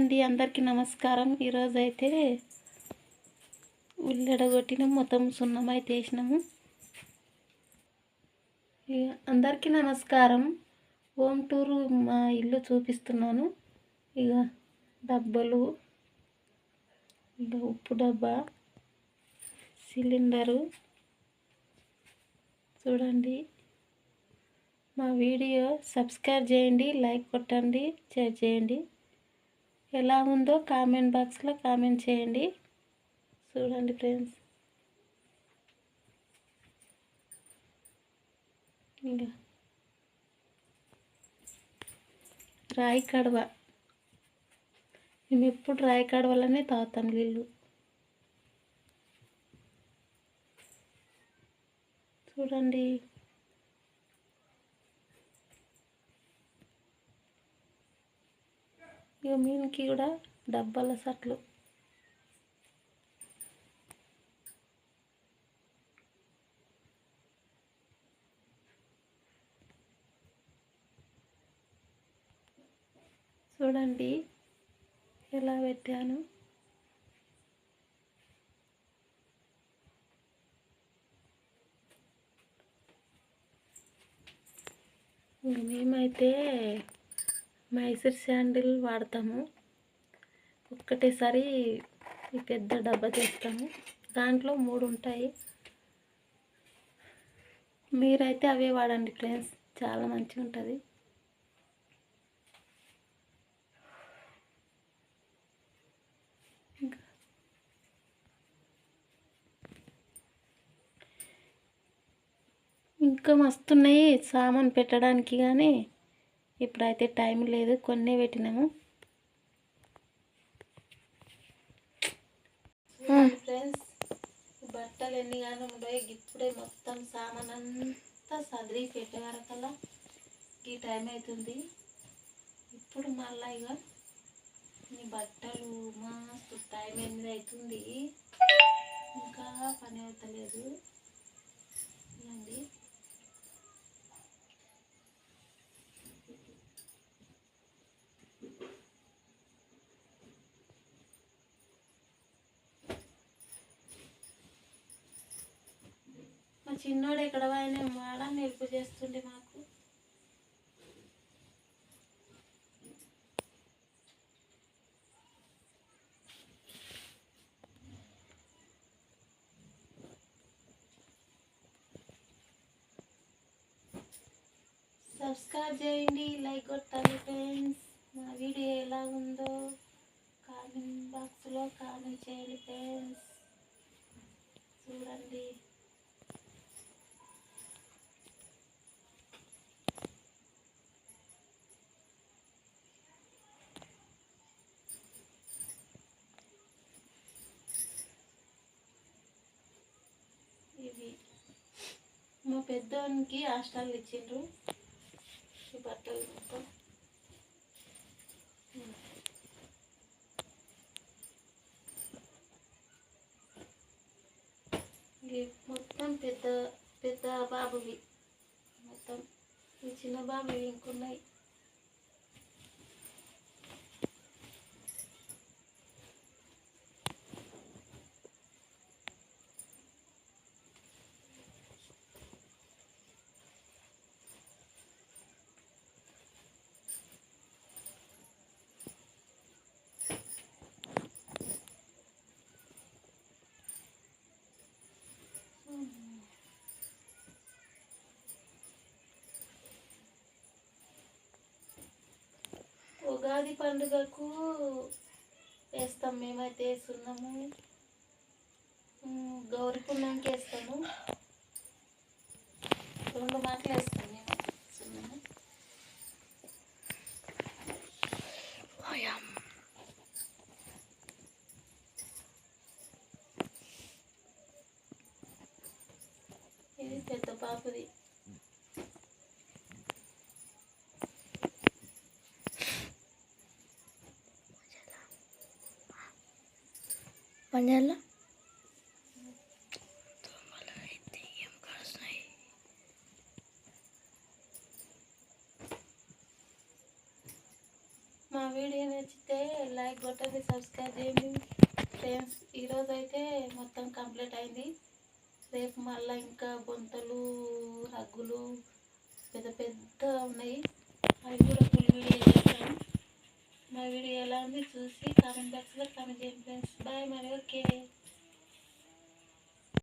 అండి అందరికీ నమస్కారం. ఈరోజు అయితే ఉల్లెడగొట్టినాం మొత్తం సున్నం అయితే వేసినాము ఇక అందరికీ నమస్కారం. హోమ్ టూరు మా ఇల్లు చూపిస్తున్నాను. ఇక డబ్బలు ఇక ఉప్పు డబ్బా సిలిండరు. చూడండి మా వీడియో సబ్స్క్రైబ్ చేయండి లైక్ కొట్టండి షేర్ చేయండి. ఎలా ఉందో కామెంట్ బాక్స్లో కామెంట్ చేయండి. చూడండి ఫ్రెండ్స్ ఇంకా. రాయి కడవ. మేము ఎప్పుడు రాయి కడవలనే తాగుతాం నీళ్ళు చూడండి. ఇక మీనికి కూడా డబ్బాల సట్లు. చూడండి ఎలా పెట్టాను. మేమైతే మైసూర్ శాండిల్ వాడతాము. ఒక్కటేసారి ఈ పెద్ద డబ్బా చేస్తాము. దాంట్లో మూడు ఉంటాయి. మీరైతే అవే వాడండి ఫ్రెండ్స్. చాలా మంచిగా ఉంటుంది. ఇంకా ఇంకా మస్తున్నాయి సామాన్ పెట్టడానికి కానీ. ఇప్పుడైతే టైం లేదు కొన్నే పెట్టినాము. ఫ్రెండ్స్ బట్టలు ఎన్ని కానీ ఉండవు ఇప్పుడే మొత్తం సామాన్ అంతా సదిరి పెట్టే వరకల్లా ఈ టైం అవుతుంది ఇప్పుడు మళ్ళా ఇక ఈ బట్టలు మస్తు టైం ఎనిమిది అవుతుంది ఇంకా పని అవుతలేదు. ఇదండి చిన్నోడు ఎక్కడ పోయినా వాడ నిలుపు చేస్తుండే మాకు. సబ్స్క్రైబ్ చేయండి లైక్ కొట్టాలి ఫ్రెండ్స్ మా వీడియో ఎలా ఉందో కామెంట్ బాక్స్లో కామెంట్ చేయండి ఫ్రెండ్స్ చూడండి. మా పెద్దోనికి హాస్టల్ ఇచ్చిండ్రు. ఈ బట్టలు మొత్తం. మొత్తం పెద్ద పెద్ద బాబువి. మొత్తం. ఈ చిన్న బాబువి ఇంకున్నాయి. ఉగాది పండుగకు వేస్తాం మేమైతే వేస్తున్నాము. గౌరీ పుణ్యానికి వేస్తాము. రెండు మాటలు వేస్తాం మేము వేస్తున్నాము ఇది పెద్ద పాపది పంజాల మా వీడియో నచ్చితే లైక్ కొట్టండి సబ్స్క్రైబ్ చేయండి. ఫ్రెండ్స్ ఈరోజు అయితే మొత్తం కంప్లీట్ అయింది. రేపు మళ్ళీ ఇంకా బొంతలు రగ్గులు పెద్ద పెద్ద ఉన్నాయి. అవి కూడా ఫుల్ వీడియో చేస్తాను వీడియో ఎలా ఉంది చూసి కామెంట్ బాక్స్లో కామెంట్ చేయండి ఫ్రెండ్స్ బాయ్ మరి ఓకే